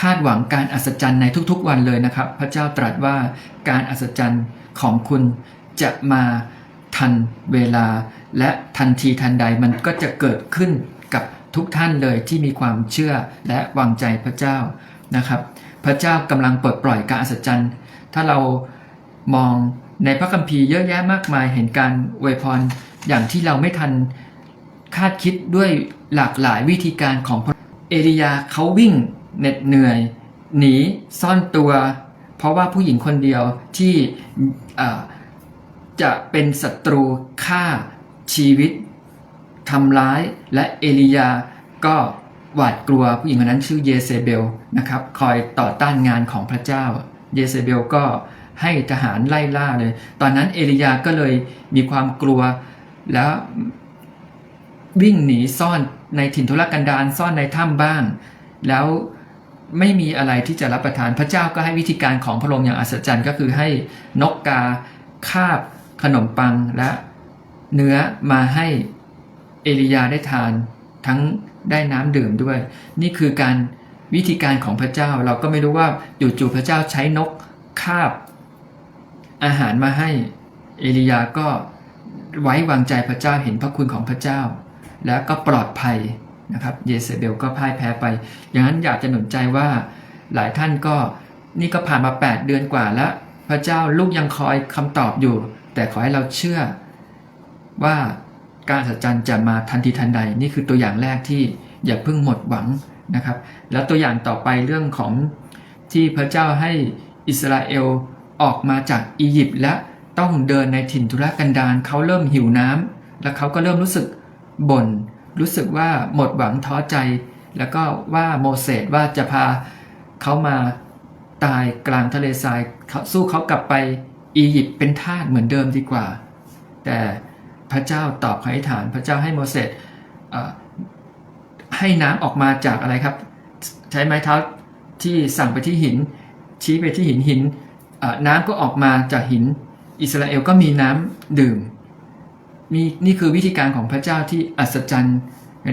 คาดหวังการอัศจรรย์ในทุกๆวันเลยนะครับ พระเจ้าตรัสว่าการอัศจรรย์ของคุณจะมาทันเวลา และทันทีทันใดมันก็จะเกิดขึ้นกับทุกท่านเลยที่มีความเชื่อและวางใจพระเจ้านะครับ พระเจ้ากำลังปลดปล่อยการอัศจรรย์ ถ้าเรามองในพระคัมภีร์เยอะแยะมากมายเห็นการอวยพรอย่างที่เราไม่ทันคาดคิดด้วยหลากหลายวิธีการของเอลียาเขาวิ่ง เหน็ดเหนื่อย หนีซ่อนตัว เพราะว่าผู้หญิงคนเดียวที่จะเป็นศัตรูฆ่าชีวิตทำร้ายและเอลียาก็หวาดกลัวผู้หญิงคนนั้นชื่อเยเซเบลนะครับคอยต่อต้านงานของพระเจ้า เยเซเบลก็ให้ทหารไล่ล่าเลย ตอนนั้นเอลียาก็เลยมีความกลัวแล้ววิ่งหนีซ่อนในถิ่นทุรกันดารซ่อนในถ้ำบ้าง แล้ว ไม่มีอะไรที่จะรับประทานพระเจ้าก็ให้วิธีการของพระองค์อย่างอัศจรรย์ ก็คือให้นกกาคาบขนมปังและเนื้อมาให้เอลียาได้ทานทั้งได้น้ำดื่มด้วย นี่คือการวิธีการของพระเจ้าเราก็ไม่รู้ว่าจู่ๆพระเจ้าใช้นกคาบ อาหารมาให้เอลียาก็ไว้วางใจพระเจ้าเห็นพระคุณของพระเจ้า แล้วก็ปลอดภัย นะครับเยเซเบลก็พ่ายแพ้ไป อย่างนั้นอยากจะหนุนใจว่าหลายท่านก็นี่ก็ผ่านมา 8 เดือนกว่าแล้ว พระเจ้าลูกยังคอยคำตอบอยู่ แต่ขอให้เราเชื่อว่าการอัศจรรย์จะมาทันทีทันใด นี่คือตัวอย่างแรกที่อย่าเพิ่งหมดหวังนะครับ แล้วตัวอย่างต่อไปเรื่องของที่พระเจ้าให้อิสราเอลออกมาจากอียิปต์และต้องเดินในถิ่นทุรกันดารเขาเริ่มหิวน้ำแล้วเขาก็เริ่มรู้สึกบ่น รู้สึกว่าหมดหวังท้อใจ แล้วก็ว่าโมเสสว่าจะพาเขามาตายกลางทะเลทรายสู้เขากลับไปอียิปต์เป็นทาสเหมือนเดิมดีกว่า แต่พระเจ้าตอบคำอธิษฐาน พระเจ้าให้โมเสสให้น้ำออกมาจากอะไรครับ ใช้ไม้เท้าที่สั่งไปที่หิน ชี้ไปที่หินหินน้ำก็ออกมาจากหิน อิสราเอลก็มีน้ำดื่ม มีนี่คือวิธีการของพระเจ้าที่อัศจรรย์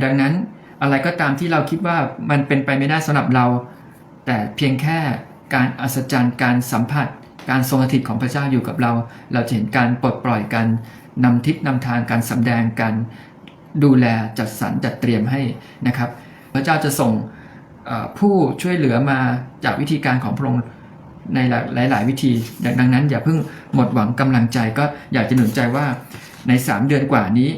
ดังนั้นอะไรก็ตามที่เราคิดว่ามันเป็นไปไม่ได้สำหรับเรา แต่เพียงแค่การอัศจรรย์การสัมผัส การทรงสถิตของพระเจ้าอยู่กับเรา เราจะเห็นการปลดปล่อยกันนำทิศนำทางการสำแดงการดูแลจัดสรรจัดเตรียมให้นะครับ พระเจ้าจะส่งผู้ช่วยเหลือมาจากวิธีการของพระองค์ในหลาย ๆ วิธี ดังนั้นอย่าเพิ่งหมดหวังกำลังใจก็อยากจะหนุนใจว่า ใน 3 เดือนกว่านี้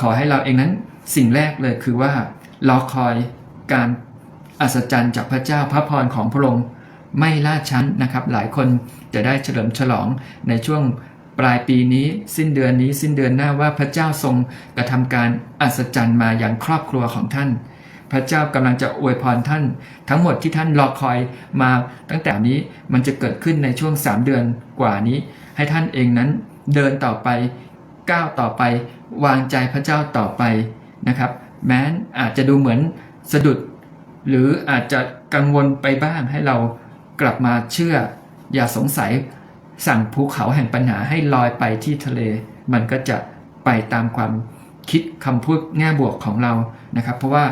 ขอให้เราเองนั้นสิ่งแรกเลยคือว่ารอคอยการอัศจรรย์จากพระเจ้าพระพรของพระองค์ไม่ล่าช้านะครับ หลายคนจะได้เฉลิมฉลองในช่วงปลายปีนี้สิ้นเดือนนี้สิ้นเดือนหน้าว่าพระเจ้าทรงกระทำการอัศจรรย์มาอย่างครอบครัวของท่าน พระเจ้ากำลังจะอวยพรท่าน ทั้งหมดที่ท่านรอคอยมาตั้งแต่นี้มันจะเกิดขึ้นในช่วง 3 เดือนกว่านี้ ให้ท่านเองนั้นเดินต่อไป ก้าวต่อไป วางใจพระเจ้าต่อไปนะครับ แม้อาจจะดูเหมือนสะดุด หรืออาจจะกังวลไปบ้างให้เรากลับมาเชื่อ อย่าสงสัยสั่งภูเขาแห่งปัญหาให้ลอยไปที่ทะเล มันก็จะไปตามความคิดคำพูดแง่บวกของเรานะครับ เพราะว่า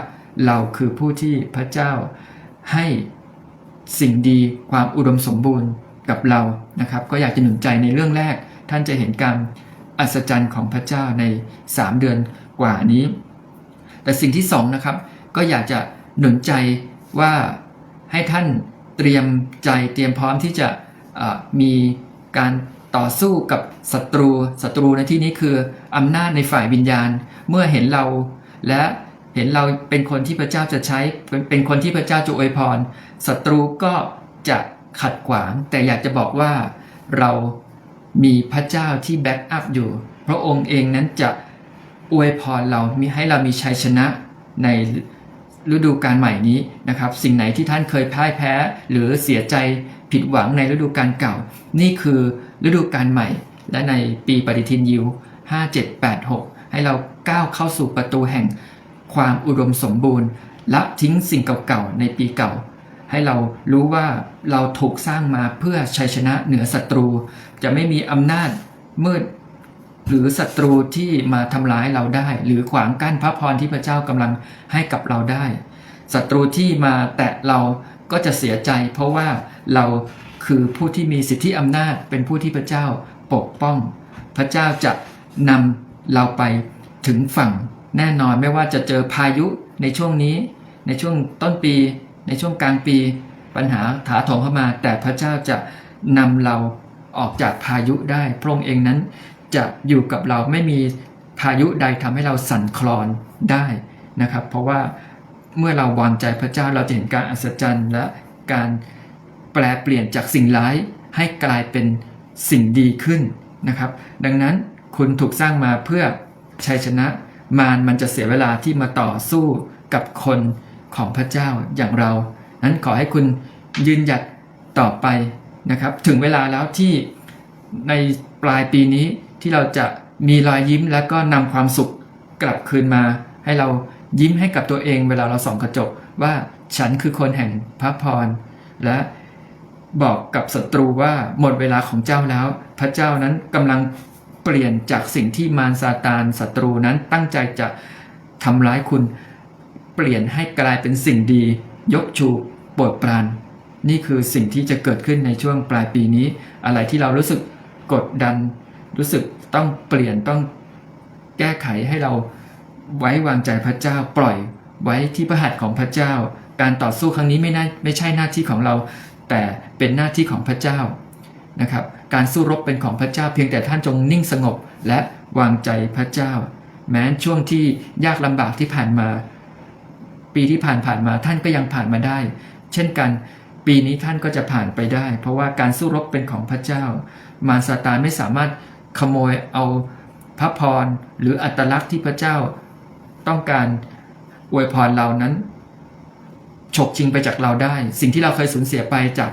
เราคือผู้ที่พระเจ้าให้สิ่งดีความอุดมสมบูรณ์กับเรานะครับ ก็อยากจะหนุนใจในเรื่องแรก ท่านจะเห็นการ อัศจรรย์ของพระเจ้าใน 3 เดือนกว่านี้ แต่สิ่งที่สองนะครับก็อยากจะหนุนใจว่าให้ท่านเตรียมใจเตรียมพร้อมที่จะมีการต่อสู้กับศัตรูศัตรูในที่นี้คืออำนาจในฝ่ายวิญญาณ เมื่อเห็นเราและเห็นเราเป็นคนที่พระเจ้าจะใช้เป็นเป็นคนที่พระเจ้าจะอวยพรศัตรูก็จะขัดขวาง แต่อยากจะบอกว่าเรา มีพระเจ้าที่แบ็กอัพอยู่ พระองค์เองนั้นจะอวยพรเรามีให้เรามีชัยชนะในฤดูการใหม่นี้นะครับ สิ่งไหนที่ท่านเคยพ่ายแพ้ หรือเสียใจผิดหวังในฤดูการเก่า นี่คือฤดูการใหม่ และในปีปฏิทินยิว 5786 ให้เราก้าวเข้าสู่ประตูแห่งความอุดมสมบูรณ์ ละทิ้งสิ่งเก่าๆในปีเก่า ให้เรารู้ว่าเราถูกสร้างมาเพื่อชัยชนะเหนือศัตรู จะไม่มีอำนาจมืด หรือศัตรูที่มาทำร้ายเราได้ หรือขวางกั้นพระพรที่พระเจ้ากำลังให้กับเราได้ศัตรูที่มาแตะเราก็จะเสียใจ เพราะว่าเราคือผู้ที่มีสิทธิอำนาจเป็นผู้ที่พระเจ้าปกป้อง พระเจ้าจะนำเราไปถึงฝั่งแน่นอนไม่ว่าจะเจอพายุในช่วงนี้ ในช่วงต้นปี ในช่วงกลางปีปัญหาถาโถมเข้ามา แต่พระเจ้าจะนำเราออกจากพายุได้ พระองค์เองนั้นจะอยู่กับเราไม่มีพายุใดทำให้เราสั่นคลอนได้นะครับ เพราะว่าเมื่อเราวางใจพระเจ้าเราจะเห็นการอัศจรรย์และการแปลเปลี่ยนจากสิ่งร้ายให้กลายเป็นสิ่งดีขึ้นนะครับ ดังนั้นคุณถูกสร้างมาเพื่อชัยชนะมารมันจะเสียเวลาที่มาต่อสู้กับคน ของพระเจ้าอย่างเรา นั้นขอให้คุณยืนหยัดต่อไปนะครับ ถึงเวลาแล้วที่ในปลายปีนี้ที่เราจะมีรอยยิ้มแล้วก็นำความสุขกลับคืนมา ให้เรายิ้มให้กับตัวเอง เวลาเราส่องกระจกว่าฉันคือคนแห่งพระพร และบอกกับศัตรูว่าหมดเวลาของเจ้าแล้ว พระเจ้านั้นกำลังเปลี่ยนจากสิ่งที่มารซาตานศัตรูนั้นตั้งใจจะทำร้ายคุณ ปลี่ยนให้กลายเป็นสิ่งดี ยกชูโปรดปรานนี่คือสิ่งที่จะเกิดขึ้นในช่วงปลายปีนี้ อะไรที่เรารู้สึกกดดัน รู้สึกต้องเปลี่ยนต้องแก้ไขให้เราไว้วางใจพระเจ้า ปล่อยไว้ที่พระหัตถ์ของพระเจ้า การต่อสู้ครั้งนี้ไม่น่าไม่ใช่หน้าที่ของเรา แต่เป็นหน้าที่ของพระเจ้านะครับ การสู้รบเป็นของพระเจ้า เพียงแต่ท่านจงนิ่งสงบและวางใจพระเจ้า แม้ช่วงที่ยากลำบากที่ผ่านมา ปีที่ผ่านผ่านมาท่านก็ยังผ่านมาได้ เช่นกันปีนี้ท่านก็จะผ่านไปได้ เพราะว่าการสู้รบเป็นของพระเจ้า มารซาตานไม่สามารถขโมยเอาพระพรหรืออัตลักษณ์ที่พระเจ้า ต้องการอวยพรเรานั้นฉกชิงไปจากเราได้ สิ่งที่เราเคยสูญเสียไปจาก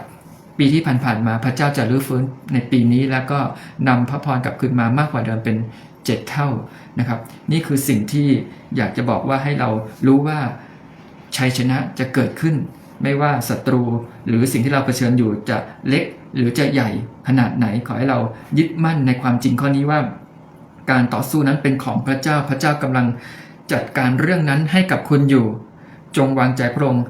ปีที่ผ่านๆมาพระเจ้าจะรื้อฟื้นในปีนี้แล้วก็นำพระพรกลับคืนมามากกว่าเดิมเป็นเจ็ดเท่านะครับ นี่คือสิ่งที่อยากจะบอกว่าให้เรารู้ว่า ชัยชนะจะเกิดขึ้น ไม่ว่าศัตรูหรือสิ่งที่เราเผชิญอยู่จะเล็กหรือจะใหญ่ขนาดไหนขอให้เรายึดมั่นในความจริงข้อนี้ว่า การต่อสู้นั้นเป็นของพระเจ้าพระเจ้ากำลังจัดการเรื่องนั้นให้กับคุณอยู่ จงวางใจพระองค์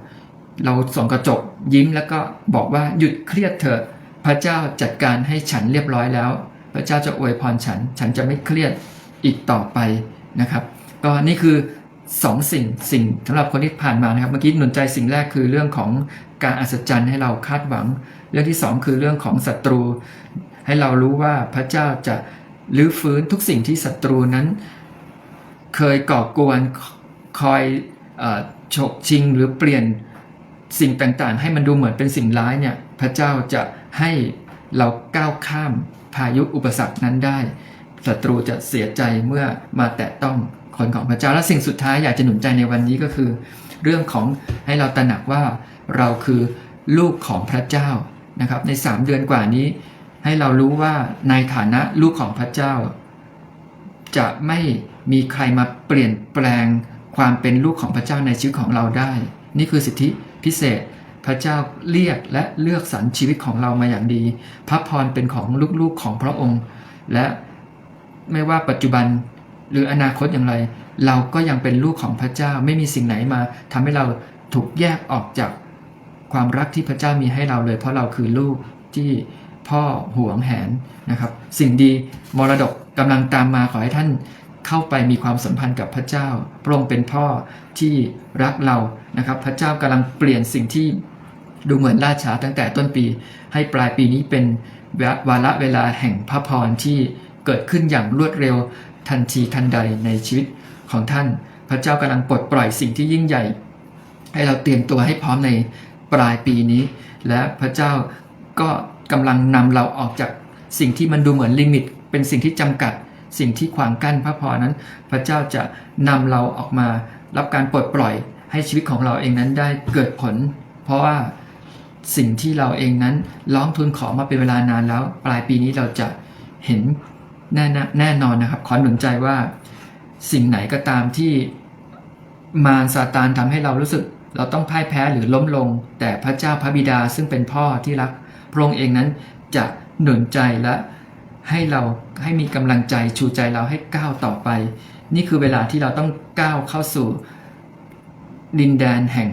เราส่องกระจกยิ้มแล้วก็บอกว่าหยุดเครียดเถอะพระเจ้าจัดการให้ฉันเรียบร้อยแล้ว พระเจ้าจะอวยพรฉัน ฉันจะไม่เครียดอีกต่อไปนะครับ ก็นี่คือ สองสิ่งสิ่งสำหรับคนที่ผ่านมานะครับเมื่อกี้หนุนใจสิ่งแรกคือเรื่องของการอัศจรรย์ให้เราคาดหวัง เรื่องที่สองคือเรื่องของศัตรู ให้เรารู้ว่าพระเจ้าจะลื้อฟื้นทุกสิ่งที่ศัตรูนั้น เคยก่อกวนคอยอฉกชิงหรือเปลี่ยนสิ่งต่างๆ ให้มันดูเหมือนเป็นสิ่งร้ายเนี่ยพระเจ้าจะให้เราก้าวข้ามพายุอุปสรรคนั้นได้ศัตรูจะเสียใจเมื่อมาแตะต้อง คนของพระเจ้าและสิ่งสุดท้ายอยากจะหนุนใจในวันนี้ก็คือ เรื่องของให้เราตระหนักว่าเราคือลูกของพระเจ้านะครับ ใน 3 เดือนกว่านี้ ให้เรารู้ว่าในฐานะลูกของพระเจ้า จะไม่มีใครมาเปลี่ยนแปลงความเป็นลูกของพระเจ้าในชีวิตของเราได้ นี่คือสิทธิพิเศษพระเจ้าเรียกและเลือกสรรชีวิตของเรามาอย่างดี พระพรเป็นของลูกๆของพระองค์ และไม่ว่าปัจจุบัน หรืออนาคตอย่างไร เราก็ยังเป็นลูกของพระเจ้าไม่มีสิ่งไหนมาทำให้เราถูกแยกออกจากความรักที่พระเจ้ามีให้เราเลย เพราะเราคือลูกที่พ่อห่วงแหนนะครับ สิ่งดีมรดกกำลังตามมาขอให้ท่านเข้าไปมีความสัมพันธ์กับพระเจ้า พระองค์เป็นพ่อที่รักเรานะครับ พระเจ้ากำลังเปลี่ยนสิ่งที่ดูเหมือนล่าช้าตั้งแต่ต้นปี ให้ปลายปีนี้เป็นวาระเวลาแห่งพระพรที่ เกิดขึ้นอย่างรวดเร็วทันทีทันใดในชีวิตของท่าน พระเจ้ากำลังปลดปล่อยสิ่งที่ยิ่งใหญ่ ให้เราเตรียมตัวให้พร้อมในปลายปีนี้ และพระเจ้าก็กำลังนำเราออกจากสิ่งที่มันดูเหมือนลิมิต เป็นสิ่งที่จำกัด สิ่งที่ขวางกั้นพระพรนั้น พระเจ้าจะนำเราออกมา รับการปลดปล่อยให้ชีวิตของเราเองนั้นได้เกิดผล เพราะว่าสิ่งที่เราเองนั้นร้องทุนขอมาเป็นเวลานานแล้ว ปลายปีนี้เราจะเห็น แน่แน่นอนนะครับ ขอหนุนใจว่าสิ่งไหนก็ตามที่มารซาตานทำให้เรารู้สึก เราต้องพ่ายแพ้หรือล้มลง แต่พระเจ้าพระบิดาซึ่งเป็นพ่อที่รักพระองค์เองนั้นจะหนุนใจและให้เราให้มีกำลังใจชูใจเราให้ก้าวต่อไป นี่คือเวลาที่เราต้องก้าวเข้าสู่ ดินแดนแห่ง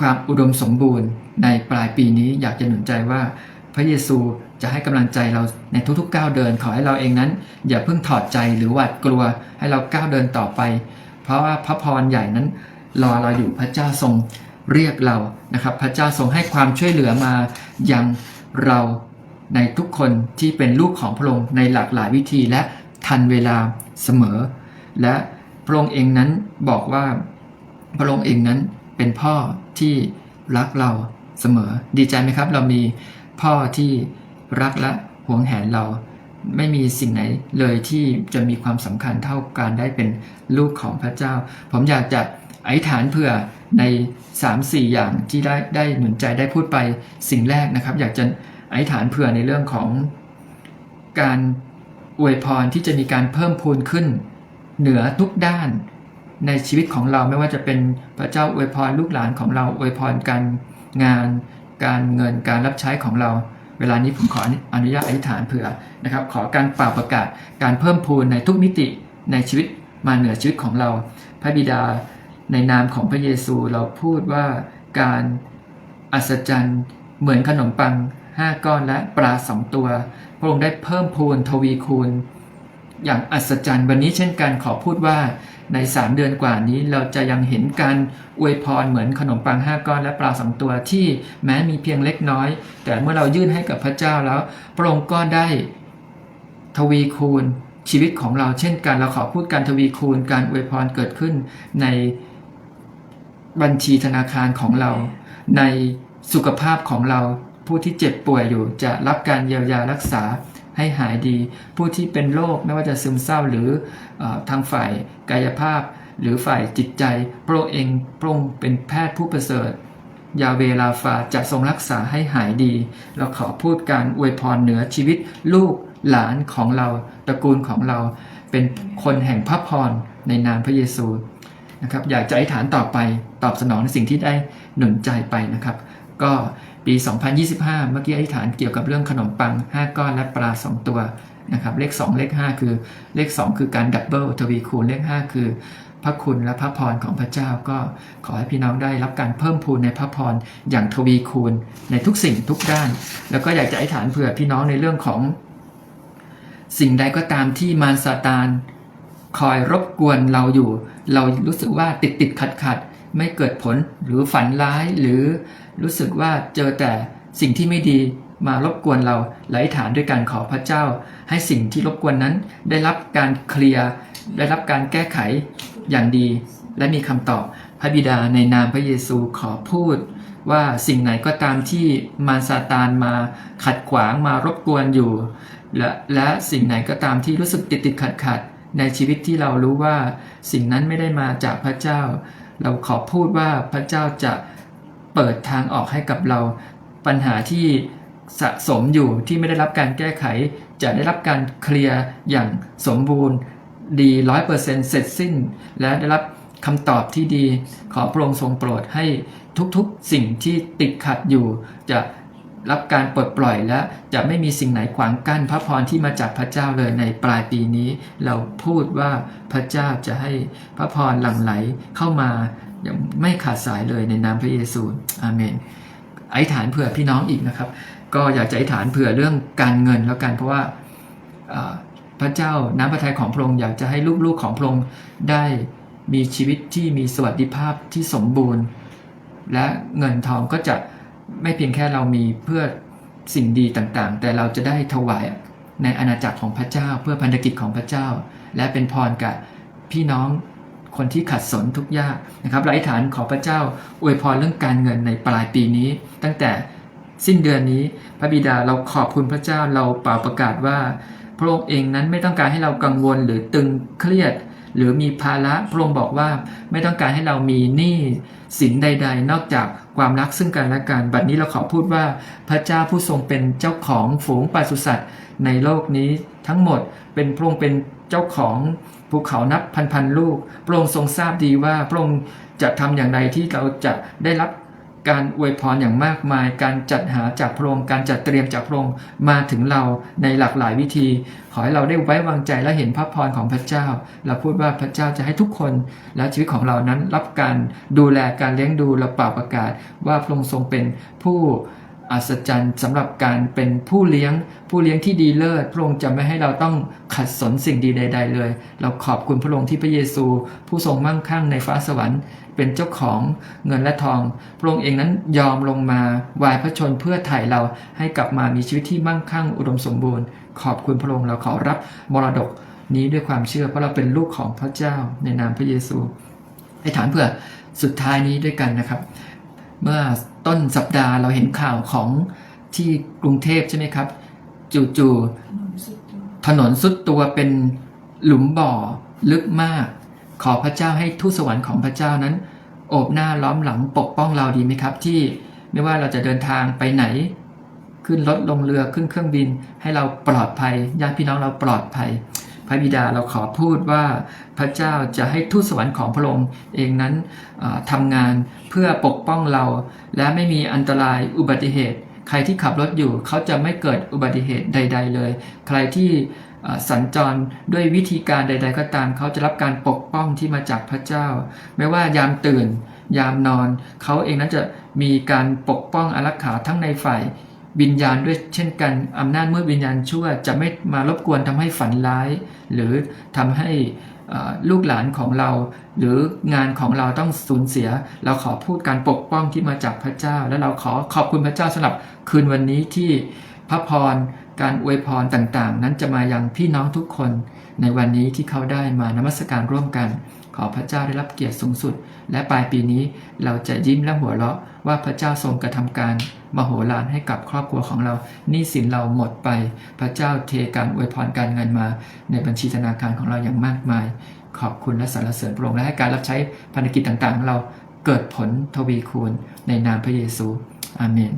ความอุดมสมบูรณ์ในปลายปีนี้อยากจะหนุนใจว่า พระเยซูจะให้กำลังใจเราในทุกๆก้าวเดิน ขอให้เราเองนั้น อย่าเพิ่งถอดใจหรือหวาดกลัวให้เราก้าวเดินต่อไป เพราะว่าพระพรใหญ่นั้นรอเราอยู่พระเจ้าทรงเรียกเรานะครับ พระเจ้าทรงให้ความช่วยเหลือมายังเราในทุกคนที่เป็นลูกของพระองค์ในหลากหลายวิธีและทันเวลาเสมอ และพระองค์เองนั้นบอกว่าพระองค์เองนั้นเป็นพ่อที่รักเราเสมอ ดีใจไหมครับ เรามี พ่อที่รักและหวงแหนเราไม่มีสิ่งไหนเลยที่จะมีความสำคัญเท่าการได้เป็นลูกของพระเจ้า ผมอยากจะอธิษฐานเผื่อใน 3-4 อย่างที่ได้ได้หนุนใจได้พูดไปสิ่งแรกนะครับ อยากจะอธิษฐานเผื่อในเรื่องของการอวยพรที่จะมีการเพิ่มพูนขึ้น เหนือทุกด้านในชีวิตของเราไม่ว่าจะเป็นพระเจ้าอวยพรลูกหลานของเราอวยพรการงาน การเงินการรับใช้ของเรา เวลานี้ผมขออนุญาตอธิษฐานเผื่อนะครับ ขอการเป่าประกาศการเพิ่มพูนในทุกมิติในชีวิตมาเหนือชีวิตของเรา พระบิดาในนามของพระเยซูเราพูดว่าการอัศจรรย์เหมือนขนมปัง 5 ก้อนและปลาสองตัว พระองค์ได้เพิ่มพูนทวีคูณ อย่างอัศจรรย์วันนี้เช่นกันขอพูดว่าใน 3 เดือนกว่านี้เราจะยังเห็นการอวยพรเหมือนขนมปัง 5 ก้อนและปลาสองตัวที่แม้มีเพียงเล็กน้อย แต่เมื่อเรายื่นให้กับพระเจ้าแล้วพระองค์ก็ได้ทวีคูณชีวิตของเราเช่นกันเราขอพูดการทวีคูณการอวยพรเกิดขึ้นในบัญชีธนาคารของเรา ในสุขภาพของเราผู้ที่เจ็บป่วยอยู่จะรับการเยียวยารักษา ให้หายดี ผู้ที่เป็นโรคไม่ว่าจะซึมเศร้าหรืออทางฝ่ายกายภาพ หรือฝ่ายจิตใจ พระองค์เองพระองค์เป็นแพทย์ผู้ประเสริฐยาเวลาฟาจะทรงรักษาให้หายดี เราขอพูดการอวยพรเหนือชีวิตลูกหลานของเราตระกูลของเรา เป็นคนแห่งพระพรในนามพระเยซูนะครับอยากจะอธิษฐานต่อไปตอบสนองในสิ่งที่ได้หนุนใจไปนะครับ ก็ปี 2025 เมื่อกี้อธิษฐานเกี่ยวกับเรื่องขนมปัง 5 ก้อนและปลา 2 ตัวนะครับเลข 2 เลข 5 คือเลข 2 คือการดับเบิลทวีคูณเลข 5 คือ พระคุณและพระพรของพระเจ้าก็ขอให้พี่น้องได้รับการเพิ่มพูนในพระพรอย่างทวีคูณในทุกสิ่งทุกด้าน แล้วก็อยากจะอธิษฐานเผื่อพี่น้องในเรื่องของ สิ่งใดก็ตามที่มารซาตานคอยรบกวนเราอยู่ เรารู้สึกว่าติดติดขัดขัด ไม่เกิดผลหรือฝันร้ายหรือรู้สึกว่าเจอแต่สิ่งที่ไม่ดีมารบกวนเราไหลฐานด้วยการขอพระเจ้า ให้สิ่งที่รบกวนนั้น ได้รับการเคลียร์ได้รับการแก้ไขอย่างดี และมีคำตอบพระบิดาในนามพระเยซูขอพูด ว่าสิ่งไหนก็ตามที่มารซาตานมาขัดขวางมารบกวนอยู่ และและสิ่งไหนก็ตามที่รู้สึกติดติดขัดขัดในชีวิตที่เรารู้ว่าสิ่งนั้นไม่ได้มาจากพระเจ้า เราขอพูดว่าพระเจ้าจะเปิดทางออกให้กับเรา ปัญหาที่สะสมอยู่ที่ไม่ได้รับการแก้ไข จะได้รับการเคลียร์อย่างสมบูรณ์ ดีร้อยเปอร์เซ็นต์เสร็จสิ้น และได้รับคำตอบที่ดี ขอพระองค์ทรงโปรดให้ทุกๆ สิ่งที่ติดขัดอยู่จะ รับการปลดปล่อยและจะไม่มีสิ่งไหนขวางกั้นพระพรที่มาจากพระเจ้าเลยในปลายปีนี้ เราพูดว่าพระเจ้าจะให้พระพรหลั่งไหลเข้ามาอย่างไม่ขาดสายเลยในนามพระเยซูอาเมนไอธิษฐานเผื่อพี่น้องอีกนะครับ ก็อยากจะอธิษฐานเผื่อเรื่องการเงินแล้วกันเพราะว่าพระเจ้าน้ำพระทัยของพระองค์อยากจะให้ลูกๆของพระองค์ได้มีชีวิตที่มีสวัสดิภาพที่สมบูรณ์ และเงินทองก็จะ ไม่เพียงแค่เรามีเพื่อสิ่งดีต่างๆ แต่เราจะได้ถวายในอาณาจักรของพระเจ้า เพื่อพันธกิจของพระเจ้า และเป็นพรกับพี่น้องคนที่ขัดสนทุกยากนะครับไร้ฐานขอพระเจ้าอวยพรเรื่องการเงินในปลายปีนี้ ตั้งแต่สิ้นเดือนนี้พระบิดาเราขอบคุณพระเจ้าเราเป่าประกาศว่า พระองค์เองนั้นไม่ต้องการให้เรากังวลหรือตึงเครียด หรือมีภาระพระองค์บอกว่าไม่ต้องการให้เรามีหนี้สินใด ๆ นอกจากความรักซึ่งกันและกันบัดนี้เราขอพูดว่าพระเจ้าผู้ทรงเป็นเจ้าของฝูงปศุสัตว์ในโลกนี้ทั้งหมดเป็นพระองค์เป็นเจ้าของภูเขานับพันพันลูก พระองค์ทรงทราบดีว่าพระองค์จะทำอย่างไรที่เราจะได้รับ การอวยพรอย่างมากมาย การจัดหาจากพระองค์การจัดเตรียมจากพระองค์มาถึงเราในหลากหลายวิธี ขอให้เราได้ไว้วางใจและเห็นพระพรของพระเจ้า เราพูดว่าพระเจ้าจะให้ทุกคนและชีวิตของเรานั้นรับการดูแลการเลี้ยงดูเราเป่าประกาศว่าพระองค์ทรงเป็นผู้ อัศจรรย์สำหรับการเป็นผู้เลี้ยง ผู้เลี้ยงที่ดีเลิศพระองค์จะไม่ให้เราต้องขัดสนสิ่งดีใด ๆ เลย เราขอบคุณพระองค์ที่พระเยซู ผู้ทรงมั่งคั่งในฟ้าสวรรค์ เป็นเจ้าของเงินและทอง พระองค์เองนั้นยอมลงมาวายพระชนเพื่อไถ่เราให้กลับมามีชีวิตที่มั่งคั่งอุดมสมบูรณ์ ขอบคุณพระองค์เราขอรับมรดกนี้ด้วยความเชื่อเพราะเราเป็นลูกของพระเจ้าในนามพระเยซูให้ถามเพื่อสุดท้ายนี้ด้วยกันนะครับ เมื่อต้นสัปดาห์เราเห็นข่าวของที่กรุงเทพใช่ไหมครับ จู่ๆถนนสุดตัวเป็นหลุมบ่อลึกมาก ขอพระเจ้าให้ทูตสวรรค์ของพระเจ้านั้น โอบหน้าล้อมหลังปกป้องเราดีไหมครับ ที่ไม่ว่าเราจะเดินทางไปไหน ขึ้นรถลงเรือขึ้นเครื่องบิน ให้เราปลอดภัยญาติพี่น้องเราปลอดภัย พระบิดาเราขอพูดว่าพระเจ้าจะให้ทูตสวรรค์ของพระองค์เองนั้นเอ่อทำงานเพื่อปกป้องเรา และไม่มีอันตรายอุบัติเหตุ ใครที่ขับรถอยู่เขาจะไม่เกิดอุบัติเหตุใด ๆ เลย ใครที่สัญจรด้วยวิธีการใด ๆ ก็ตามเขาจะรับการปกป้องที่มาจากพระเจ้า ไม่ว่ายามตื่น ยามนอน เขาเองนั้นจะมีการปกป้องอารักขาทั้งในฝ่าย วิญญาณด้วยเช่นกันอำนาจมืดวิญญาณชั่วจะไม่มารบกวนทำให้ฝันร้าย หรือทำให้ลูกหลานของเรา หรืองานของเราต้องสูญเสีย เราขอพูดการปกป้องที่มาจากพระเจ้า และเราขอขอบคุณพระเจ้าสำหรับคืนวันนี้ที่พระพรการอวยพรต่างๆ นั้นจะมายังพี่น้องทุกคน ในวันนี้ที่เขาได้มานมัสการร่วมกัน ขอพระเจ้าได้รับเกียรติสูงสุด และปลายปีนี้เราจะยิ้มและหัวเราะ ว่าพระเจ้าทรงกระทำการมโหฬารให้กับครอบครัวของเราหนี้สินเราหมดไป พระเจ้าเทการอวยพรการเงินมา ในบัญชีธนาคารของเราอย่างมากมาย ขอบคุณและสรรเสริญพระองค์และให้การรับใช้ภารกิจต่างๆของเราเกิดผลทวีคูณในนามพระเยซูอาเมน